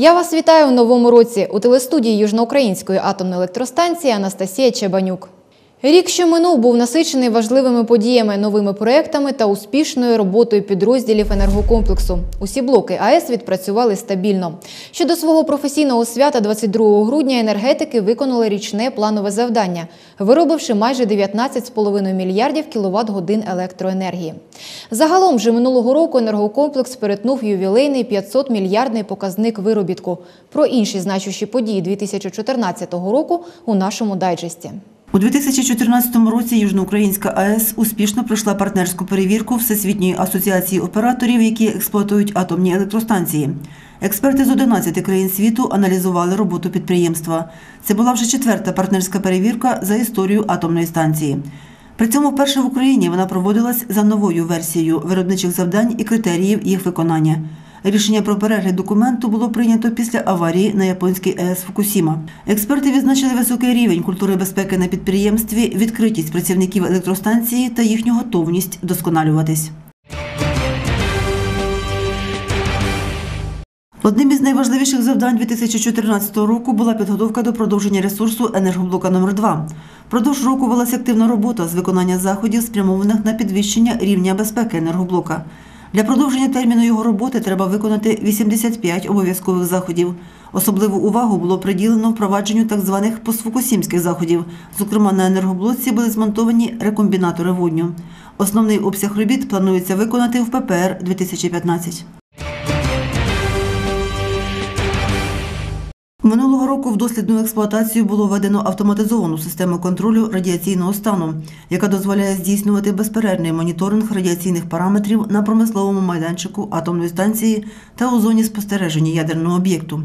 Я вас вітаю у новому році у телестудії Южноукраїнської атомної електростанції Анастасія Чебанюк. Рік, що минув, був насичений важливими подіями, новими проектами та успішною роботою підрозділів енергокомплексу. Усі блоки АЕС відпрацювали стабільно. Щодо свого професійного свята 22 грудня енергетики виконали річне планове завдання, виробивши майже 19,5 мільярдів кіловат годин електроенергії. Загалом же минулого року енергокомплекс перетнув ювілейний 500 мільярдний показник виробітку. Про інші значущі події 2014 року у нашому дайджесті. У 2014 році Южноукраїнська АЕС успішно пройшла партнерську перевірку Всесвітньої асоціації операторів, які експлуатують атомні електростанції. Експерти з 11 країн світу аналізували роботу підприємства. Це була вже четверта партнерська перевірка за історію атомної станції. При цьому вперше в Україні вона проводилась за новою версією виробничих завдань і критеріїв їх виконання. Рішення про перегляд документу було прийнято після аварії на японській АЕС Фукусіма. Експерти відзначили високий рівень культури безпеки на підприємстві, відкритість працівників електростанції та їхню готовність вдосконалюватись. Одним із найважливіших завдань 2014 року була підготовка до продовження ресурсу енергоблока номер 2 Продовж року велася активна робота з виконання заходів, спрямованих на підвищення рівня безпеки енергоблока. Для продовження терміну його роботи треба виконати 85 обов'язкових заходів. Особливу увагу було приділено впровадженню так званих постфукусімських заходів. Зокрема, на енергоблоці були змонтовані рекомбінатори водню. Основний обсяг робіт планується виконати в ППР 2015. Минулого року в дослідну експлуатацію було введено автоматизовану систему контролю радіаційного стану, яка дозволяє здійснювати безперервний моніторинг радіаційних параметрів на промисловому майданчику атомної станції та у зоні спостереження ядерного об'єкту.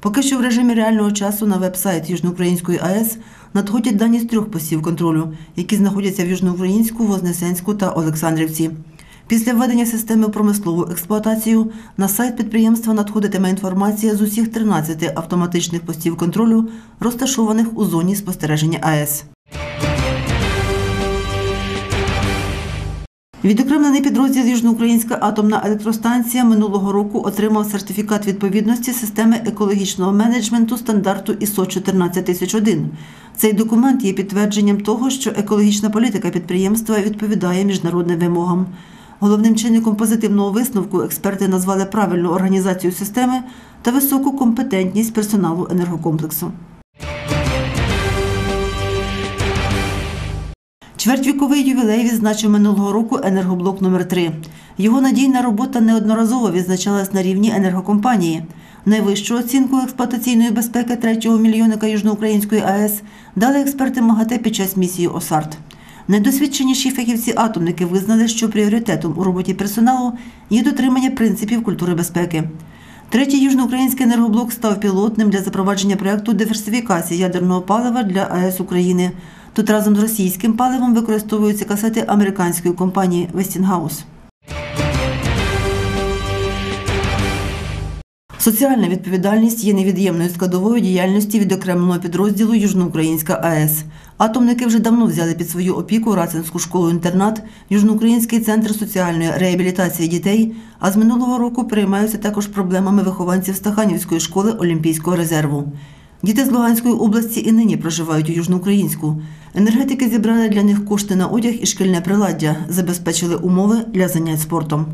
Поки що в режимі реального часу на веб-сайт Южноукраїнської АЕС надходять дані з трьох постів контролю, які знаходяться в Южноукраїнську, Вознесенську та Олександрівці. Після введення системи промислову експлуатацію на сайт підприємства надходитиме інформація з усіх 13 автоматичних постів контролю, розташованих у зоні спостереження АЕС. Відокремлений підрозділ Южноукраїнська атомна електростанція минулого року отримав сертифікат відповідності системи екологічного менеджменту стандарту ISO 14001. Цей документ є підтвердженням того, що екологічна політика підприємства відповідає міжнародним вимогам. Головним чинником позитивного висновку експерти назвали правильну організацію системи та високу компетентність персоналу енергокомплексу. Чвертьвіковий ювілей відзначив минулого року енергоблок номер 3 Його надійна робота неодноразово відзначалась на рівні енергокомпанії. Найвищу оцінку експлуатаційної безпеки третього мільйонника Южноукраїнської АЕС дали експерти МАГАТЕ під час місії ОСАРТ. Найдосвідченіші фахівці-атомники визнали, що пріоритетом у роботі персоналу є дотримання принципів культури безпеки. Третій южноукраїнський енергоблок став пілотним для запровадження проєкту диверсифікації ядерного палива для АЕС України. Тут разом з російським паливом використовуються касети американської компанії Westinghouse. Соціальна відповідальність є невід'ємною складовою діяльності відокремленого підрозділу Южноукраїнська АЕС. Атомники вже давно взяли під свою опіку Рацинську школу-інтернат, Южноукраїнський центр соціальної реабілітації дітей, а з минулого року переймаються також проблемами вихованців Стаханівської школи Олімпійського резерву. Діти з Луганської області і нині проживають у Южноукраїнську. Енергетики зібрали для них кошти на одяг і шкільне приладдя, забезпечили умови для занять спортом.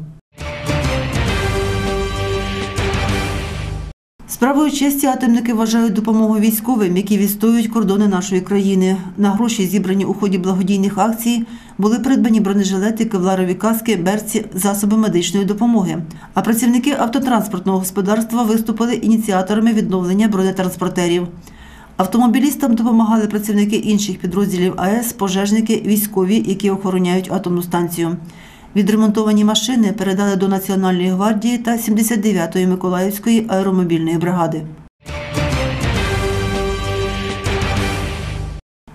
Справою честі атомники вважають допомогу військовим, які відстоюють кордони нашої країни. На гроші, зібрані у ході благодійних акцій, були придбані бронежилети, кевларові каски, берці, засоби медичної допомоги. А працівники автотранспортного господарства виступили ініціаторами відновлення бронетранспортерів. Автомобілістам допомагали працівники інших підрозділів АЕС, пожежники, військові, які охороняють атомну станцію. Відремонтовані машини передали до Національної гвардії та 79-ї Миколаївської аеромобільної бригади.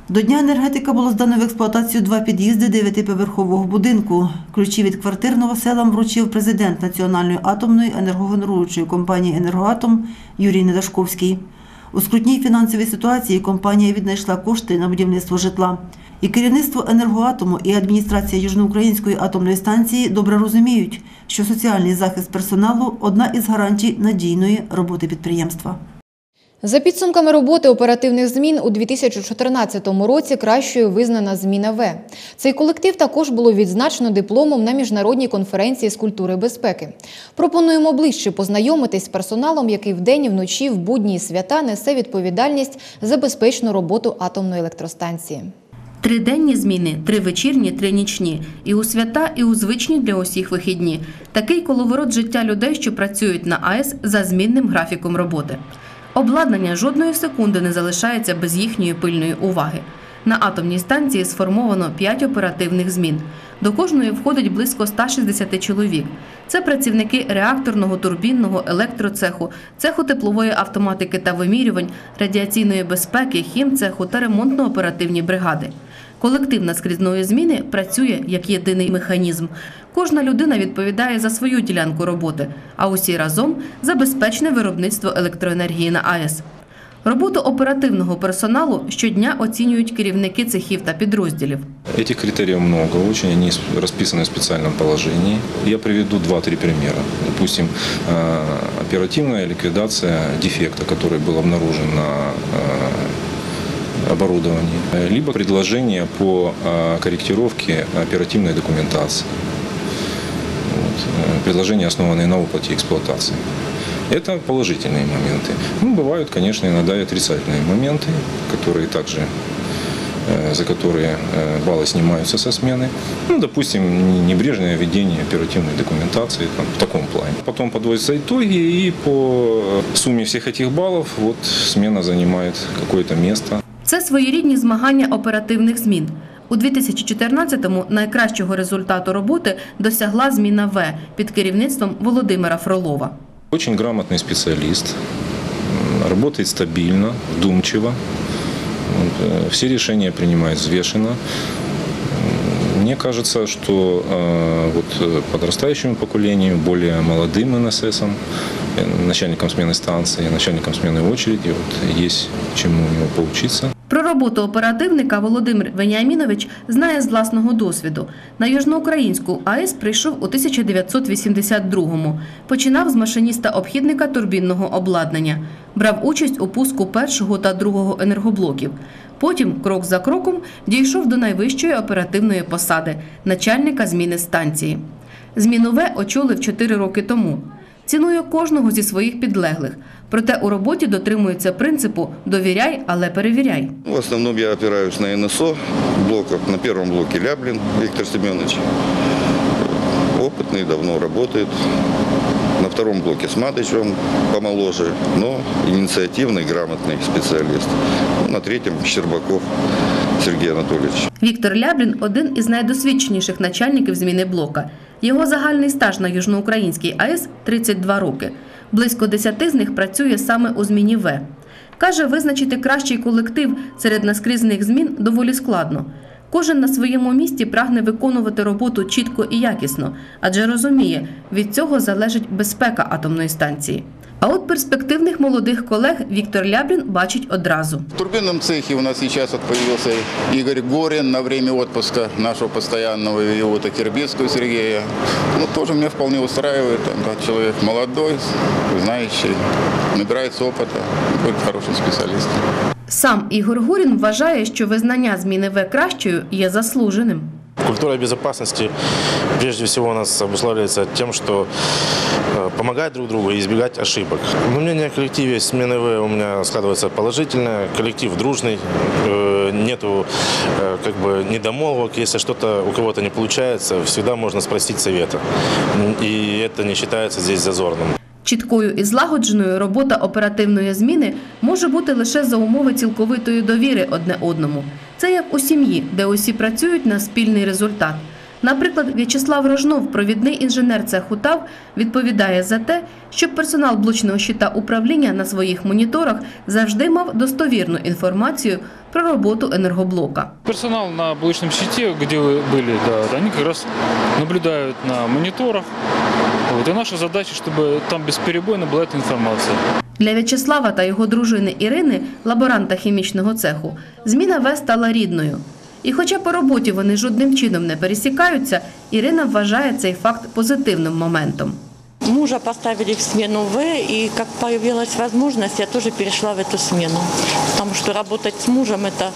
До Дня енергетика було здано в експлуатацію два під'їзди дев'ятиповерхового будинку. Ключі від квартир новоселам вручив президент Національної атомної енергогенеруючої компанії Енергоатом Юрій Недашковський. У скрутній фінансовій ситуації компанія віднайшла кошти на будівництво житла. І керівництво енергоатому і адміністрація Южноукраїнської атомної станції добре розуміють, що соціальний захист персоналу одна із гарантій надійної роботи підприємства. За підсумками роботи оперативних змін у 2014 році кращою визнана зміна В. Цей колектив також було відзначено дипломом на міжнародній конференції з культури безпеки. Пропонуємо ближче познайомитись з персоналом, який вдень і вночі в будні і свята несе відповідальність за безпечну роботу атомної електростанції. Триденні зміни, три вечірні, три нічні. І у свята, і у звичні для усіх вихідні. Такий коловорот життя людей, що працюють на АЕС за змінним графіком роботи. Обладнання жодної секунди не залишається без їхньої пильної уваги. На атомній станції сформовано 5 оперативних змін. До кожної входить близько 160 чоловік. Це працівники реакторного, турбінного, електроцеху, цеху теплової автоматики та вимірювань, радіаційної безпеки, хімцеху та ремонтно-оперативні бригади. Колектив наскрізної зміни працює як єдиний механізм. Кожна людина відповідає за свою ділянку роботи, а усі разом за безпечне виробництво електроенергії на АЕС. Роботу оперативного персоналу щодня оцінюють керівники цехів та підрозділів. Этих критериев много, очень они расписаны в специальном положении. Я приведу два-три примера. Допустим, э, оперативная ликвидация дефекта, который был обнаружен на э, оборудовании, Э, либо предложение по э, корректировке оперативной документации. Вот. Э, Предложения, основанные на опыте эксплуатации. Это положительные моменты. Ну, бывают, конечно, иногда и отрицательные моменты, которые также э, за которые баллы снимаются со смены. Ну, допустим, не- небрежное ведение оперативной документации там, в таком плане. Потом подводятся итоги, и по сумме всех этих баллов вот, смена занимает какое-то место. Це своєрідні змагання оперативних змін. У 2014-му найкращого результату роботи досягла зміна В під керівництвом Володимира Фролова. Очень грамотный специалист, м, работает стабильно, вдумчиво, Вот, э, все решения принимает взвешенно. М, Мне кажется, что э, вот э, подрастающему поколению, более молодым НССам, э, начальникам смены станции, начальникам смены очереди, вот, есть чему у него поучиться. Про роботу оперативника Володимир Веніамінович знає з власного досвіду. На Южноукраїнську АЕС прийшов у 1982-му. Починав з машиніста-обхідника турбінного обладнання. Брав участь у пуску першого та другого енергоблоків. Потім, крок за кроком, дійшов до найвищої оперативної посади начальника зміни станції. Зміну В очолив 4 роки тому. Цінує кожного зі своїх підлеглих. Проте у роботі дотримується принципу довіряй, але перевіряй. В основном я опираюсь на НСО блоках. На первом блоке Ляблин Виктор Семенович. Опытный, давно работает. На втором блоке Сматыч, он помоложе, но инициативный, грамотный специалист. Ну, на третьем Щербаков Сергей Анатольевич. Віктор Ляблін один із найдосвідченіших начальників зміни блока. Його загальний стаж на Южноукраїнській АЕС 32 роки. Близько 10 з них працює саме у зміні В. Каже, визначити кращий колектив серед наскрізних змін доволі складно. Кожен на своєму місці прагне виконувати роботу чітко і якісно, адже розуміє, від цього залежить безпека атомної станції. А от перспективних молодих колег Віктор Ляблін бачить одразу. В турбинном цехе у нас сейчас вот появился Игорь Горин на время отпуска нашего постоянного то Кирбицкого Сергея. Ну, тоже меня вполне устраивает. Как человек молодой, знающий, набирается опыта, будет хорошим специалистом. Сам Ігор Гурін вважає, що визнання зміни В кращою є заслуженим. Культура безопасности прежде всего у нас обуславливается тем, что э, помогать друг другу и избегать ошибок. Но мнение о коллективе смены В у меня складывается положительное. Коллектив дружный, э, нету э, как бы недомолвок. Если что-то у кого-то не получается, всегда можно спросить совета. М, И это не считается здесь зазорным. Чіткою і злагодженою робота оперативної зміни може бути лише за умови цілковитої довіри одне одному. Це як у сім'ї, де усі працюють на спільний результат. Наприклад, В'ячеслав Рожнов, провідний інженер цеху ТАВ, відповідає за те, щоб персонал блочного щита управління на своїх моніторах завжди мав достовірну інформацію про роботу енергоблока. Персонал на блочном щите, где вы были, да, они как раз наблюдают на мониторах. Вот, и наша задача, чтобы там бесперебойно была эта информация. Для В'ячеслава та його дружини Ірини, лаборанта хімічного цеху, зміна В стала рідною. І хоча по роботі вони жодним чином не пересікаються, Ірина вважає цей факт позитивним моментом. Мужа поставили в смену В, и как появилась возможность, я тоже перешла в эту смену. Потому что работать с мужем это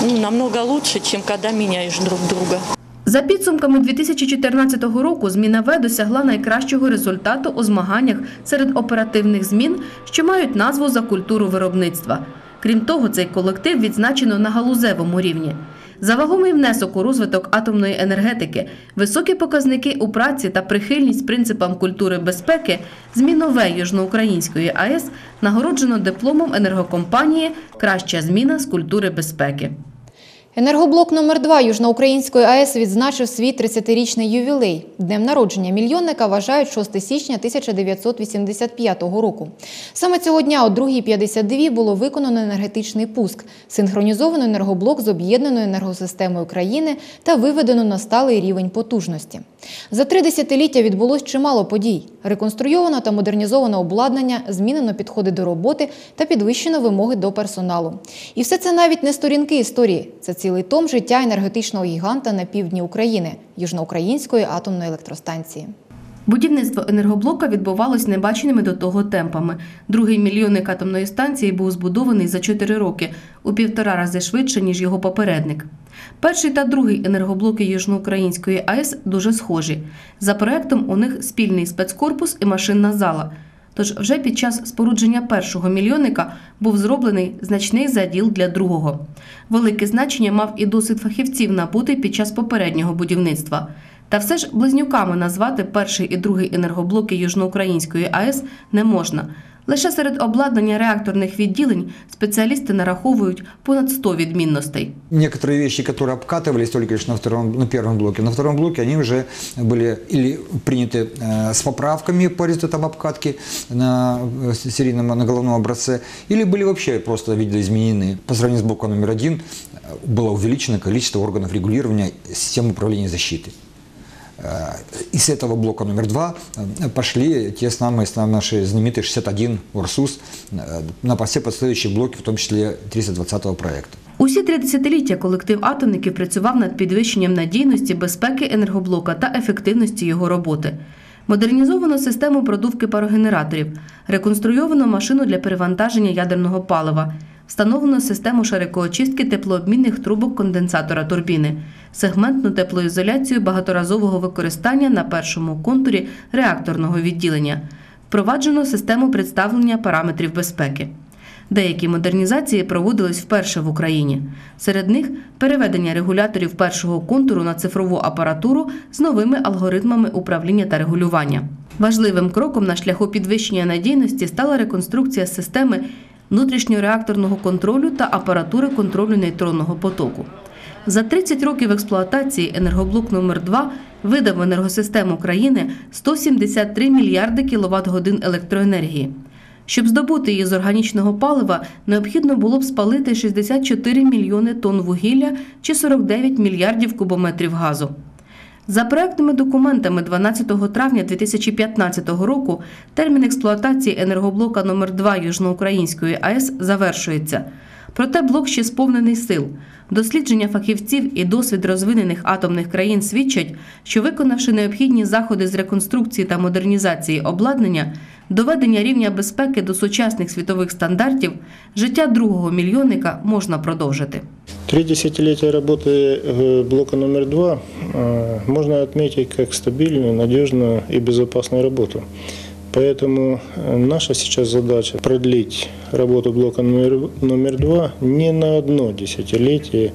ну, намного лучше, чем когда меняешь друг друга. За підсумками 2014 року зміна В досягла найкращого результату у змаганнях серед оперативних змін, що мають назву за культуру виробництва. Крім того, цей колектив відзначено на галузевому рівні. За вагомий внесок у розвиток атомної енергетики, високі показники у праці та прихильність принципам культури безпеки, змінове Южноукраїнської АЕС нагороджено дипломом енергокомпанії Краща зміна з культури безпеки. Енергоблок номер 2 Южноукраїнської АЕС відзначив свій 30-річний ювілей. Днем народження мільйонника вважають 6 січня 1985 року. Саме цього дня о 2.52 було виконано енергетичний пуск, синхронізовано енергоблок з об'єднаною енергосистемою країни та виведено на сталий рівень потужності. За три десятиліття відбулось чимало подій. Реконструйовано та модернізовано обладнання, змінено підходи до роботи та підвищено вимоги до персоналу. І все це навіть не сторінки історії. Це цілий том життя енергетичного гіганта на півдні України Южноукраїнської атомної електростанції. Будівництво енергоблока відбувалось небаченими до того темпами. Другий мільйонник атомної станції був збудований за 4 роки, у півтора рази швидше, ніж його попередник. Перший та другий енергоблоки Южноукраїнської АЕС дуже схожі. За проектом у них спільний спецкорпус і машинна зала. Тож вже під час спорудження першого мільйонника був зроблений значний заділ для другого. Велике значення мав і досвід фахівців набути під час попереднього будівництва. Та все ж близнюками назвати перший і другий енергоблоки Южноукраїнської АЕС не можна. Лише серед обладнання реакторних відділень спеціалісти нараховують понад 100 відмінностей. Некоторые вещи, которые обкатывались только лишь на, втором, на первом блоке, на втором блоке они уже были или приняты э, с поправками по результатам обкатки на э, серийном, на головном образце, или были вообще просто видоизменены. По сравнению с блоком номер один э, было увеличено количество органов регулирования системы управления защиты. Э, Из этого блока номер два э, пошли те самые, самые наши знаменитые 61 Урсус э, на все последующие блоки, в том числе 320 проекта. Усі три десятиліття колектив атомників працював над підвищенням надійності, безпеки енергоблока та ефективності його роботи. Модернізовано систему продувки парогенераторів, реконструйовано машину для перевантаження ядерного палива, встановлено систему шарикоочистки теплообмінних трубок конденсатора турбіни, сегментну теплоізоляцію багаторазового використання на першому контурі реакторного відділення, впроваджено систему представлення параметрів безпеки. Деякі модернізації проводились вперше в Україні. Серед них переведення регуляторів першого контуру на цифрову апаратуру з новими алгоритмами управління та регулювання. Важливим кроком на шляху підвищення надійності стала реконструкція системи внутрішньореакторного контролю та апаратури контролю нейтронного потоку. За 30 років експлуатації енергоблок номер 2 видав енергосистему країни 173 мільярди кіловат годин електроенергії. Щоб здобути її з органічного палива, необхідно було б спалити 64 мільйони тонн вугілля чи 49 мільярдів кубометрів газу. За проектними документами 12 травня 2015 року термін експлуатації енергоблока номер 2 Южноукраїнської АЕС завершується. Проте блок ще сповнений сил. Дослідження фахівців і досвід розвинених атомних країн свідчать, що виконавши необхідні заходи з реконструкції та модернізації обладнання, доведення рівня безпеки до сучасних світових стандартів, життя другого мільйонника можна продовжити. Три десятилетия работы э, блока номер два э, можно отметить как стабильную, надежную и безопасную работу. Поэтому э, наша сейчас задача продлить работу блока номер, номер два не на одно десятилетие,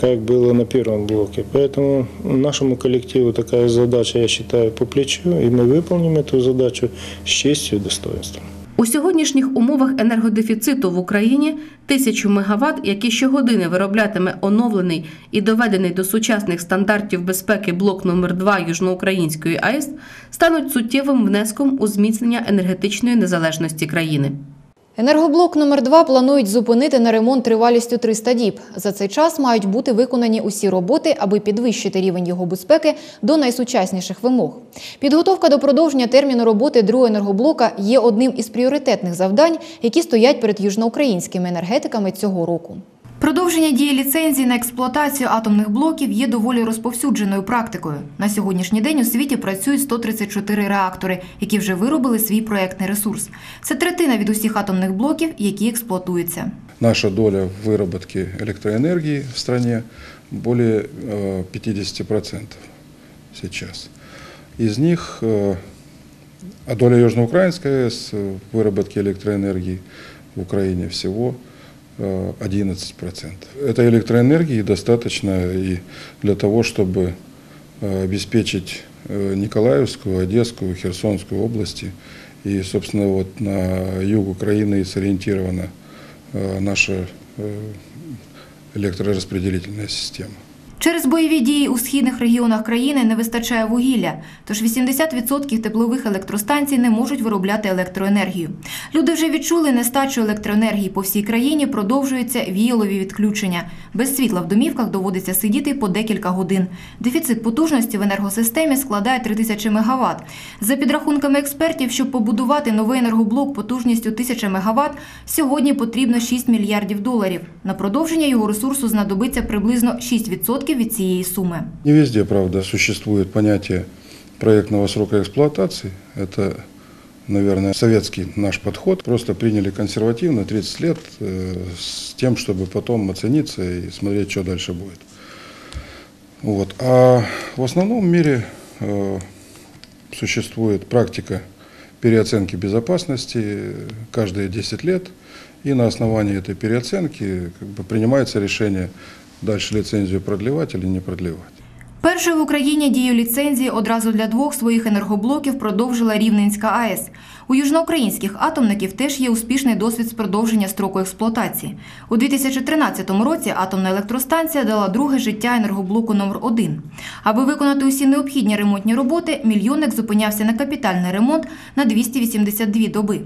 как было на первом блоке. Поэтому нашему коллективу такая задача, я считаю, по плечу, и мы выполним эту задачу с честью и достоинством. У сьогоднішніх умовах енергодефіциту в Україні тисячу мегаватт, які щогодини вироблятиме оновлений і доведений до сучасних стандартів безпеки блок номер 2 Южноукраїнської АЕС, стануть суттєвим внеском у зміцнення енергетичної незалежності країни. Енергоблок номер 2 планують зупинити на ремонт тривалістю 300 діб. За цей час мають бути виконані усі роботи, аби підвищити рівень його безпеки до найсучасніших вимог. Підготовка до продовження терміну роботи другого енергоблока є одним із пріоритетних завдань, які стоять перед южноукраїнськими енергетиками цього року. Продовження дії ліцензії на експлуатацію атомних блоків є доволі розповсюдженою практикою. На сьогоднішній день у світі працюють 134 реактори, які вже виробили свій проектний ресурс. Це третина від усіх атомних блоків, які експлуатуються. Наша доля в выработке электроэнергии в стране более э, 50% сейчас. Из них, э, а доля Южноукраинской АЭС э, в выработке электроэнергии в Украине всего э, 11%. Этой электроэнергии достаточно и для того, чтобы э, обеспечить э, Николаевскую, Одесскую, Херсонскую области. И, собственно, вот на юг Украины сориентирована э, наша э, электрораспределительная система. Через бойові дії у східних регіонах країни не вистачає вугілля, тож 80% теплових електростанцій не можуть виробляти електроенергію. Люди вже відчули нестачу електроенергії по всій країні, продовжуються віялові відключення. Без світла в домівках доводиться сидіти по декілька годин. Дефіцит потужності в енергосистемі складає 3000 МВт. За підрахунками експертів, щоб побудувати новий енергоблок потужністю 1000 МВт, сьогодні потрібно 6 мільярдів доларів. На продовження його ресурсу знадобиться приблизно 6% від цієї суми. Не везде, правда, существует понятие проектного срока эксплуатации. Это, наверное, советский наш подход. Просто приняли консервативно 30 лет э, с тем, чтобы потом оцениться и смотреть, что дальше будет. Вот. А в основном в мире э, существует практика переоценки безопасности э, каждые 10 лет. И на основании этой переоценки как бы, принимается решение дальше ліцензію продлівати або не продлівати. Першою в Україні дію ліцензії одразу для двох своїх енергоблоків продовжила Рівненська АЕС. У южноукраїнських атомників теж є успішний досвід з продовження строку експлуатації. У 2013 році атомна електростанція дала друге життя енергоблоку номер 1 Аби виконати усі необхідні ремонтні роботи, мільйонник зупинявся на капітальний ремонт на 282 доби.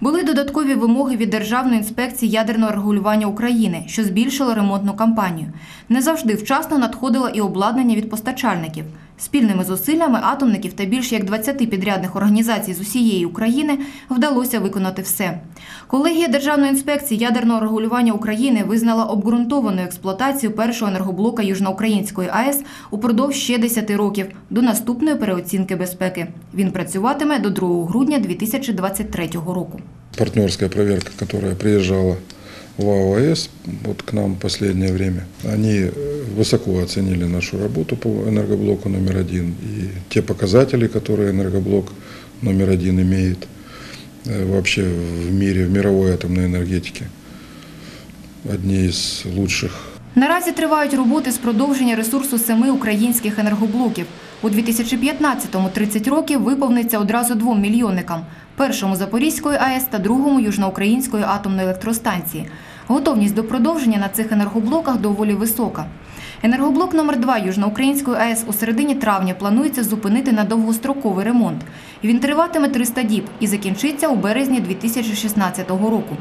Були додаткові вимоги від Державної інспекції ядерного регулювання України, що збільшило ремонтну кампанію. Не завжди вчасно надходило і обладнання від постачальників. Спільними зусиллями атомників та більш як 20 підрядних організацій з усієї України вдалося виконати все. Колегія Державної інспекції ядерного регулювання України визнала обґрунтовану експлуатацію першого енергоблока Южноукраїнської АЕС упродовж ще 10 років до наступної переоцінки безпеки. Він працюватиме до 2 грудня 2023 року. Партнерская проверка, которая приезжала в АОС вот к нам в последнее время, они э, высоко оценили нашу работу по энергоблоку номер один и те показатели, которые энергоблок номер один имеет э, вообще в мире, в мировой атомной энергетике, одни из лучших Наразі тривають роботи з продовження ресурсу семи українських енергоблоків. У 2015-му 30 років виповниться одразу двом мільйонникам – першому Запорізької АЕС та другому Южноукраїнської атомної електростанції. Готовність до продовження на цих енергоблоках доволі висока. Енергоблок номер 2 Южноукраїнської АЕС у середині травня планується зупинити на довгостроковий ремонт. Він триватиме 300 діб і закінчиться у березні 2016 року.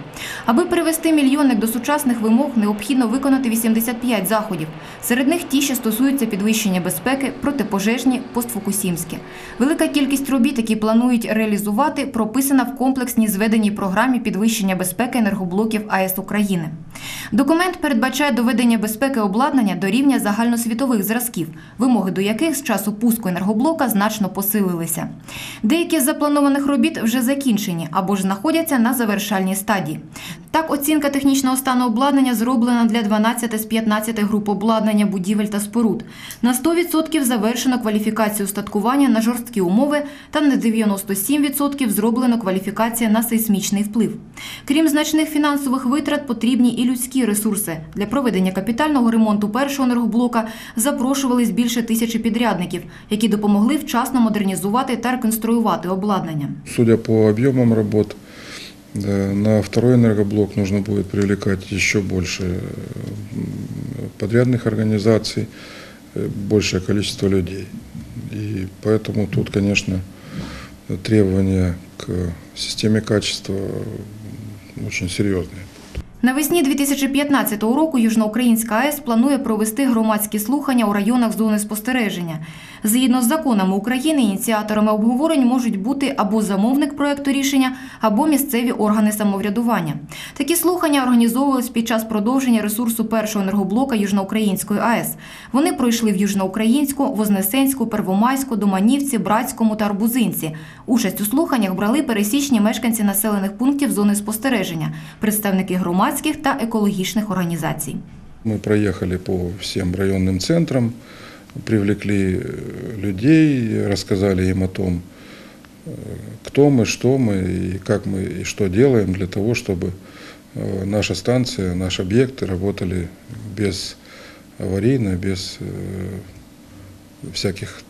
Аби привести мільйонник до сучасних вимог, необхідно виконати 85 заходів. Серед них ті, що стосуються підвищення безпеки, протипожежні, постфукусімські. Велика кількість робіт, які планують реалізувати, прописана в комплексній зведеній програмі підвищення безпеки енергоблоків АЕС України. Документ передбачає доведення безпеки обладнання до рівня загальносвітових зразків, вимоги до яких з часу пуску енергоблока значно посилилися. Деякі з запланованих робіт вже закінчені або ж знаходяться на завершальній стадії. Так, оцінка технічного стану обладнання зроблена для 12 з 15 груп обладнання будівель та споруд. На 100% завершено кваліфікацію устаткування на жорсткі умови та на 97% зроблено кваліфікація на сейсмічний вплив. Крім значних фінансових витрат, потрібні і людські ресурси. Для проведення капітального ремонту першого енергоблока запрошувались більше тисячі підрядників, які допомогли вчасно модернізувати та реконструювати обладнання. Судя по объемам работ, да, на второй энергоблок нужно будет привлекать еще больше э, м, подрядных организаций, э, большее количество людей. И поэтому тут, конечно, требования к системе качества м, очень серьезные. Навесні 2015 року Южноукраїнська АЕС планує провести громадські слухання у районах зони спостереження. Згідно з законами України, ініціаторами обговорень можуть бути або замовник проекту рішення, або місцеві органи самоврядування. Такі слухання організовувались під час продовження ресурсу першого енергоблока Южноукраїнської АЕС. Вони пройшли в Южноукраїнську, Вознесенську, Первомайську, Доманівці, Братському та Арбузинці. Участь у слуханнях брали пересічні мешканці населених пунктів зони спостереження, представники громадських та екологічних організацій. Мы проехали по всем районным центрам, привлекли э, людей, рассказали им о том, э, кто мы, что мы и как мы и что делаем для того, чтобы э, наша станция, наш объект работали без аварийно, без всяких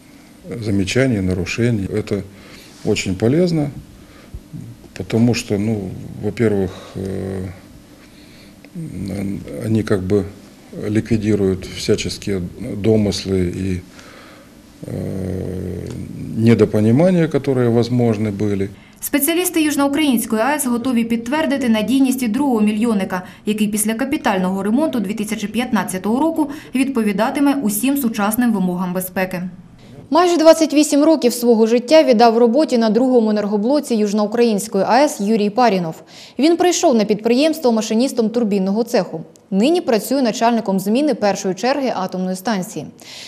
замечаний, нарушений. Это очень полезно, потому что, ну, во-первых, они как бы ликвидируют всяческие домыслы и э, недопонимания, которые возможны были. Спеціалісти Южноукраїнської АЕС готові підтвердити надійність і другого мільйонника, який після капітального ремонту 2015 року відповідатиме усім сучасним вимогам безпеки. Майже 28 років свого життя віддав роботі на другому енергоблоці Южноукраїнської АЕС Юрій Парінов. Він прийшов на підприємство машиністом турбінного цеху. Нині працює начальником зміни першої черги атомної станції.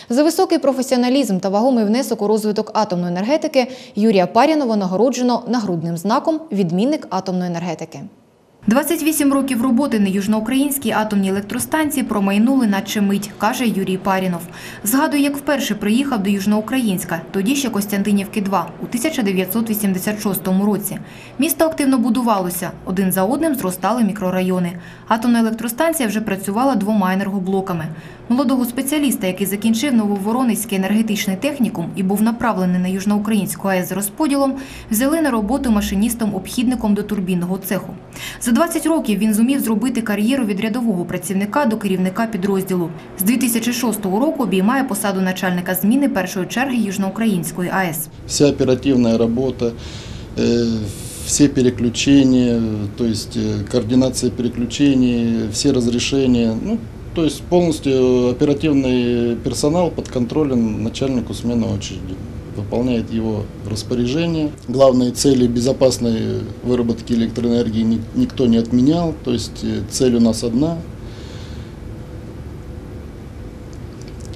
За високий професіоналізм та вагомий внесок у розвиток атомної енергетики Юрія Парінова нагороджено нагрудним знаком Відмінник атомної енергетики. 28 років роботи на Южноукраїнській атомній електростанції промайнули наче мить, каже Юрій Парінов. Згадує, як вперше приїхав до Южноукраїнська, тоді ще Костянтинівки 2, у 1986 році. Місто активно будувалося, один за одним зростали мікрорайони. Атомна електростанція вже працювала двома енергоблоками. Молодого спеціаліста, який закінчив Нововоронецький енергетичний технікум і був направлений на Южноукраїнську АЕС з розподілом, взяли на роботу машиністом-обхідником до турбінного цеху. За 20 років він зумів зробити кар'єру від рядового працівника до керівника підрозділу. З 2006 року обіймає посаду начальника зміни першої черги Южноукраїнської АЕС. вся оперативная работа, э, все переключения, то есть э, координация переключений, все разрешения, ну, то есть полностью оперативный персонал под контролем начальнику смены очереди выполняет его распоряжение. Главные цели безопасной выработки электроэнергии ни- никто не отменял, то есть э, цель у нас одна.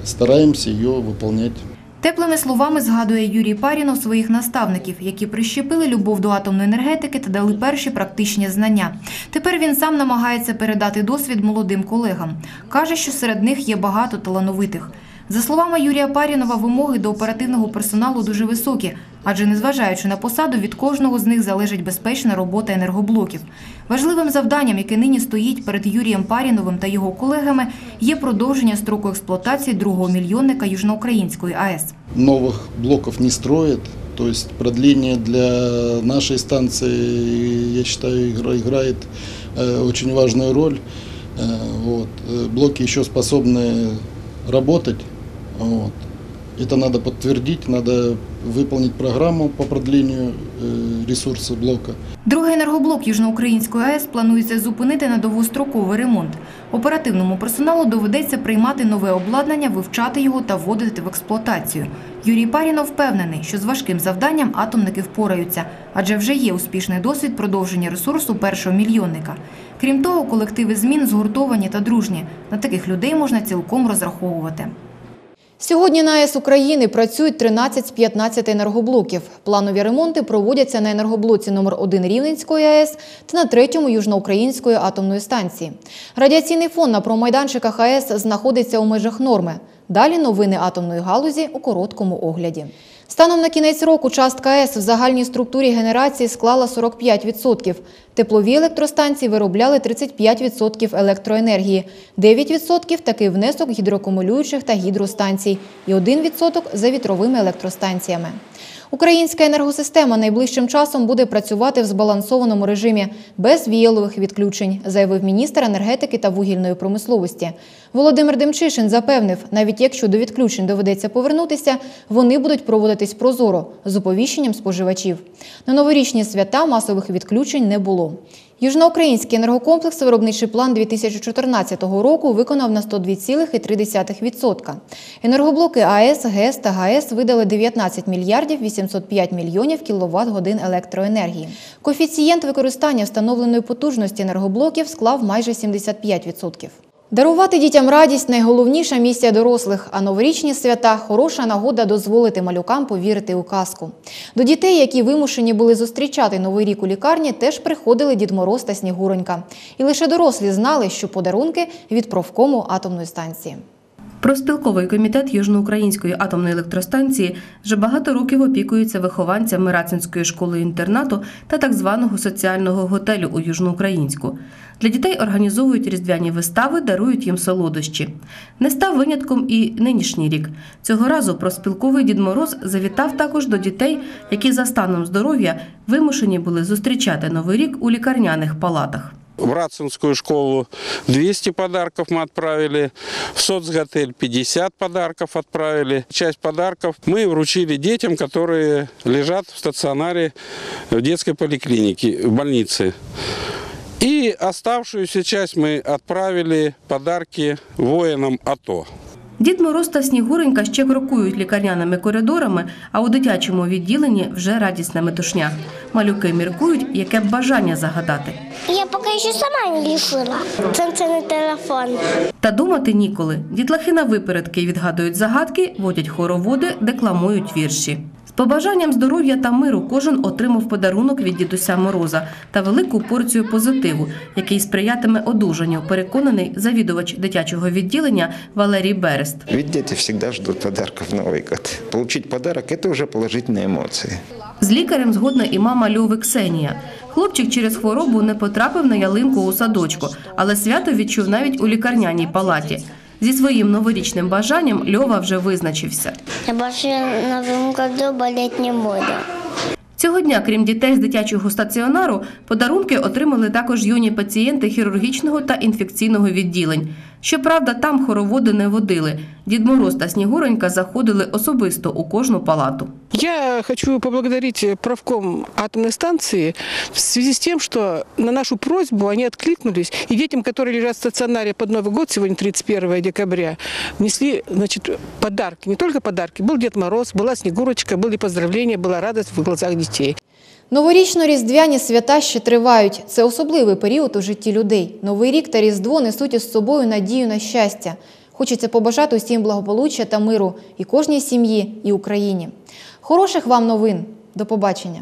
Стараемся ее выполнять. Теплими словами згадує Юрій Парінов своїх наставників, які прищепили любов до атомної енергетики та дали перші практичні знання. Тепер він сам намагається передати досвід молодим колегам. Каже, що серед них є багато талановитих. За словами Юрія Парінова, вимоги до оперативного персоналу дуже високі, адже незважаючи на посаду, від кожного з них залежить безпечна робота енергоблоків. Важливим завданням, яке нині стоїть перед Юрієм Паріновим та його колегами, є продовження строку експлуатації другого мільйонника Южноукраїнської АЕС. новых блоков не строят. То есть продление для нашей станции, я считаю, игра- играет э, очень важную роль. Э, вот. Э, Блоки еще способны работать. Вот. Это надо подтвердить, надо выполнить программу по продлению э, ресурса блока. Другий енергоблок Южноукраїнської АЕС планується зупинити на довгостроковий ремонт. Оперативному персоналу доведеться приймати нове обладнання, вивчати його та вводити в експлуатацію. Юрій Парінов впевнений, що з важким завданням атомники впораються, адже вже є успішний досвід продовження ресурсу першого мільйонника. Крім того, колективи змін згуртовані та дружні. На таких людей можна цілком розраховувати. Сьогодні на АЕС України працюють 13 з 15 енергоблоків. Планові ремонти проводяться на енергоблоці номер 1 Рівненської АЕС та на третьому Южноукраїнської атомної станції. Радіаційний фон на промайданчиках АЕС знаходиться у межах норми. Далі новини атомної галузі у короткому огляді. Станом на кінець року частка АЕС в загальній структурі генерації склала 45%. Теплові електростанції виробляли 35% електроенергії, 9% – такий внесок гідроакумулюючих та гідростанцій і 1% – за вітровими електростанціями. Українська енергосистема найближчим часом буде працювати в збалансованому режимі без віялових відключень, заявив міністр енергетики та вугільної промисловості. Володимир Демчишин запевнив, навіть якщо до відключень доведеться повернутися, вони будуть проводитись прозоро з оповіщенням споживачів. На новорічні свята масових відключень не було. Южноукраїнський енергокомплекс виробничий план 2014 року виконав на 102,3%. Енергоблоки АЕС, ГЕС та ГАЕС видали 19 мільярдів 805 мільйонів кіловат годин електроенергії. Коефіцієнт використання встановленої потужності енергоблоків склав майже 75%. Дарувати дітям радість найголовніша місія дорослих, а новорічні свята хороша нагода дозволити малюкам повірити у казку. До дітей, які вимушені були зустрічати новий рік у лікарні, теж приходили Дід Мороз та Снігуронька. І лише дорослі знали, що подарунки від профкому атомної станції. Проспілковий комітет Южноукраїнської атомної електростанції вже багато років опікується вихованцями Рацинської школи-інтернату та так званого соціального готелю у Южноукраїнську. Для дітей організовують різдвяні вистави, дарують їм солодощі. Не став винятком і нинішній рік. Цього разу проспілковий Дід Мороз завітав також до дітей, які за станом здоров'я вимушені були зустрічати новий рік у лікарняних палатах. В Рацинскую школу 200 подарков мы отправили, в соцготель 50 подарков отправили. Часть подарков мы вручили детям, которые лежат в стационаре в детской поликлинике, в больнице. И оставшуюся часть мы отправили подарки воинам АТО. Дід Мороз та Снігуренька ще крокують лікарняними коридорами, а у дитячому відділенні вже радісна метушня. Малюки міркують, яке б бажання загадати. Я поки ще сама не рішила. Це, це не телефон. Та думати ніколи. Дітлахи на випередки відгадують загадки, водять хороводи, декламують вірші. З побажанням здоров'я та миру кожен отримав подарунок від дідуся Мороза та велику порцію позитиву, який сприятиме одужанню, переконаний завідувач дитячого відділення Валерій Берест. Ведь дети всегда ждут подарков в Новый год. Получить подарок – это уже положительные эмоции. З лікарем згодна і мама Льови Ксенія. Хлопчик через хворобу не потрапив на ялинку у садочку, але свято відчув навіть у лікарняній палаті. Зі своїм новорічним бажанням Льова вже визначився. Я більше новому году болеть не буду. Цього дня, крім дітей з дитячого стаціонару, подарунки отримали також юні пацієнти хірургічного та інфекційного відділень. Щоправда, там хороводи не водили. Дід Мороз та Снігуронька заходили особисто у кожну палату. Я хочу поблагодарить правком атомной станции в связи с тем, что на нашу просьбу они откликнулись. И детям, которые лежат в стационаре под Новый год, сегодня 31 декабря, внесли значит, подарки. Не только подарки. Был Дед Мороз, была Снегурочка, были поздравления, была радость в глазах детей. Новорічно-різдвяні свята ще тривають. Це особливий період у житті людей. Новий рік та Різдво несуть із собою надію на щастя. Хочеться побажати усім благополуччя та миру і кожній сім'ї, і Україні. Хороших вам новин. До побачення.